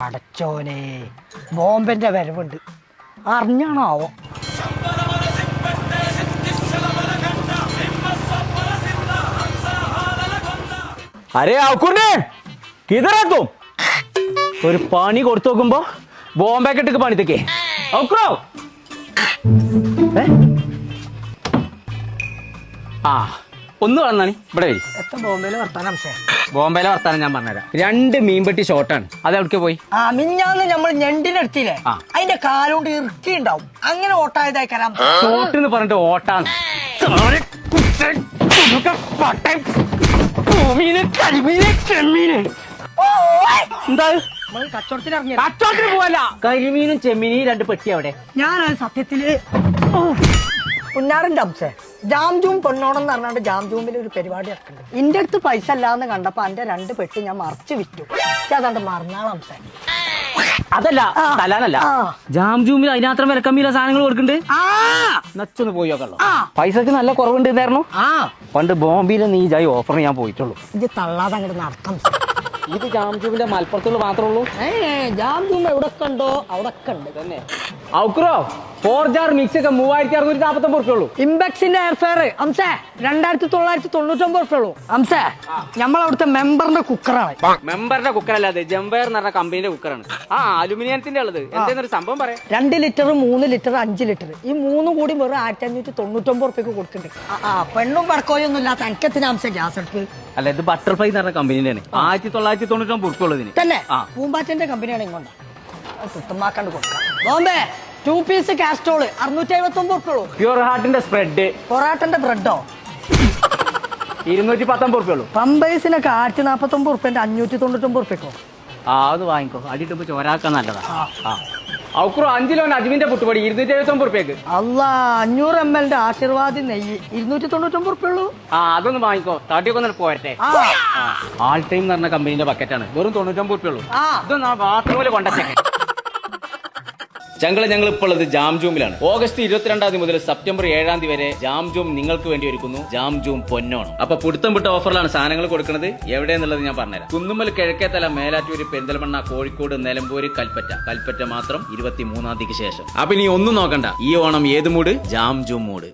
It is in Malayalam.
അടച്ചോനെ ബോംബന്റെ വരവുണ്ട്. അറിഞ്ഞാണോ ആവോ അരേ ആക്കൂണ്ടേ ഇതറാക്കും ഒരു പണി കൊടുത്തു നോക്കുമ്പോ ബോംബെ കെട്ടിക്ക് പണിത്തേക്കേ ഏ? ആ ഒന്ന് വന്നാണി. ഇവിടെ വരി. എത്ര ബോംബെയിൽ വർത്താനം പക്ഷേ ബോംബെയിലെ വർത്താനം ഞാൻ പറഞ്ഞുതരാം. രണ്ട് മീൻപെട്ടി ഷോർട്ടാണ് അത് എവിടേക്ക് പോയി? ആ മിഞ്ഞാന്ന് നമ്മൾ ഞണ്ടിനെടുത്തില്ലേ ആ. അതിന്റെ കാലുകൊണ്ട് ഇറുക്കി ഉണ്ടാവും. അങ്ങനെ ഓട്ടായതായി കരാം. ഷോർട്ട് എന്ന് പറഞ്ഞിട്ട് ഓട്ടാണ്. എന്താ? നമ്മൾ കച്ചവടത്തിന് ഇറങ്ങി കച്ചവടത്തിന് പോവല്ല. കരിമീനും ചെമ്മീനും രണ്ട് പെട്ടി അവിടെ. ഞാനത് സത്യത്തിൽ ഉണ്ണാറുണ്ട് അംശേ ജാംജൂം എന്ന് പറഞ്ഞാണ്ട് ജാംജൂമിൽ ഒരു പരിപാടി ഇറക്കുന്നുണ്ട് ഇന്റെ അടുത്ത് പൈസ അല്ലാന്ന് കണ്ടപ്പോ എന്റെ രണ്ട് പെട്ടി ഞാൻ മറച്ചു വിറ്റു. അതാണ്ട് മറന്നാളം അംശേ അതല്ല. തലാനല്ല. ജാം ജൂമിൽ അതിനാത്ര വിലക്കമ്മിയിലെ സാധനങ്ങൾ കൊടുക്കുന്നുണ്ട് നച്ചൊന്ന് പോയി നോക്കല്ലോ. പൈസക്ക് നല്ല കുറവുണ്ട് ആ. പണ്ട് ബോംബെയിൽ നീ ജായി ഓഫർ ഞാൻ പോയിട്ടുള്ളൂ. ഇത് തള്ളാതെ അങ്ങോട്ട് നടത്തം ഇത് ജാം ജൂമിന്റെ മലപ്പുറത്തുള്ള മാത്രമേ ഉള്ളൂ? ഏ ജാംജൂം എവിടെ ഉണ്ടോ അവിടെ ഉണ്ട്. തന്നെ ഔക്രോ ഫോർ ജാർ മിക്സ് ഒക്കെ മൂവായിരത്തി അറുന്നൂറ്റി നാപ്പത്തൊമ്പത് റുപ്യ ഉള്ളൂ. ഇമ്പെക്സിന്റെ എയർ ഫെയർ അംസേ രണ്ടായിരത്തി തൊള്ളായിരത്തി തൊണ്ണൂറ്റൊമ്പത് റുപ്യ ഉള്ളൂ അംസേ നമ്മളവിടുത്തെ മെമ്പറിന്റെ കുക്കറാണ് മെമ്പറിന്റെ കുക്കറല്ല അല്ലാതെ ജംബയർ എന്ന് പറഞ്ഞ കമ്പനിയുടെ കുക്കറാണ് ആ അലുമിനിയത്തിന്റെ ഉള്ളത്. എന്തെന്നൊരു സംഭവം പറയാം. രണ്ട് ലിറ്റർ മൂന്ന് ലിറ്റർ അഞ്ച് ലിറ്റർ ഈ മൂന്നും കൂടി വെറും ആയിരത്തി അഞ്ഞൂറ്റി തൊണ്ണൂറ്റൊമ്പത് റുപ്യക്ക് കൊടുക്കുന്നുണ്ട് ആ, പെണ്ണും പടക്കോയൊന്നും ഇല്ലാത്ത എനിക്കെത്തിന് അംശം ഗ്യാസ് എടുക്ക് അല്ല ഇത് ബട്ടർഫ്ലൈ എന്ന് പറഞ്ഞ കമ്പനിയുടെ ആണ് ആയിരത്തി തൊള്ളായിരത്തി തൊണ്ണൂറ്റൊമ്പത് റുപ്യ ഉള്ളതിന്. തന്നെ? പൂമ്പാറ്റന്റെ കമ്പനിയാണ് ഇങ്ങോട്ട്. സുത്തമാക്കാണ്ട് കൊടുക്കാം. ബോംബെ ടു പീസ് കാസ്ട്രോൾ അറുന്നൂറ്റി അമ്പത്തി ഒമ്പത് പ്യൂർ ഹാർട്ടിന്റെ സ്പ്രെഡ് പൊറാട്ടന്റെ ബ്രെഡോ? ഇരുന്നൂറ്റി പത്തൊമ്പത് റുപ്യ ഉള്ളൂ പമ്പേഴ്സിനൊക്കെ ആയിരത്തി നാൽപ്പത്തി ഒമ്പത് റുപ്യന്റെ അഞ്ഞൂറ്റി തൊണ്ണൂറ്റൊമ്പത് ആ അത് വാങ്ങിക്കോ. അടിയിട്ടുമ്പോ ചോരാക്കാൻ നല്ലതാ. ഔക്രോ അഞ്ച് ലോൺ അജ്മിന്റെ പുട്ടുപടി ഇരുന്നൂറ്റി എഴുപത്തി ഒമ്പത് റുപ്യക്ക് അല്ല അഞ്ഞൂറ് എം എല്ലിന്റെ ആശീർവാദി നെയ്യ് ഇരുന്നൂറ്റി തൊണ്ണൂറ്റൊമ്പത് റുപ്യ ഉള്ളൂ ആ അതൊന്ന് വാങ്ങിക്കോ. തട്ടിയൊക്കെ പോരട്ടെ. ആൾ ടൈം എന്ന് പറഞ്ഞ കമ്പനിന്റെ ബക്കറ്റാണ് വെറും തൊണ്ണൂറ്റൊമ്പത് റുപ്യ ഉള്ളൂ ആ. ഇതൊന്ന് ആ ബാത്റൂമിൽ കൊണ്ടച്ചേക്കെ ചങ്കള ഞങ്ങൾ ഇപ്പോൾ ഉള്ളത് ജാം ജൂമിലാണ് ഓഗസ്റ്റ് ഇരുപത്തിരണ്ടാം തീയതി മുതൽ സെപ്റ്റംബർ ഏഴാം തീയതി വരെ ജാം ജൂം നിങ്ങൾക്ക് വേണ്ടി ഒരുക്കുന്നു. ജാം ജൂം പൊന്നോണം. അപ്പൊ പുടുത്തം വിട്ട ഓഫറിലാണ് സാധനങ്ങൾ കൊടുക്കുന്നത്. എവിടെ എന്നുള്ളത് ഞാൻ പറഞ്ഞുതരാം. കുന്നുമ്മൽ കിഴക്കേത്തല മേലാറ്റൂർ പെരിന്തൽമണ്ണ കോഴിക്കോട് നിലമ്പൂര് കൽപ്പറ്റ. കൽപ്പറ്റ മാത്രം ഇരുപത്തി മൂന്നാം തീയതിക്ക് ശേഷം. അപ്പൊ ഇനി ഒന്നും നോക്കണ്ട. ഈ ഓണം ഏത് മൂട്? Jam zoom mood